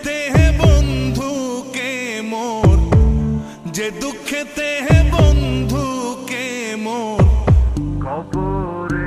দুঃখেতে হে বন্ধুকে মোর? যে দুঃখেতে হে বন্ধুকে মোর? কবরে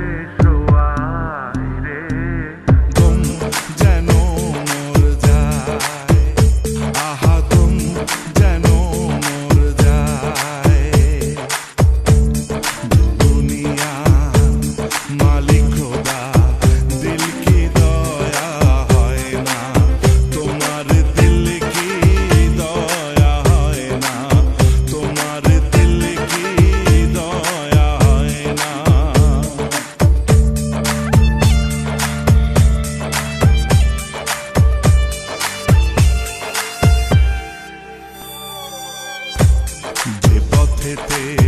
pepe.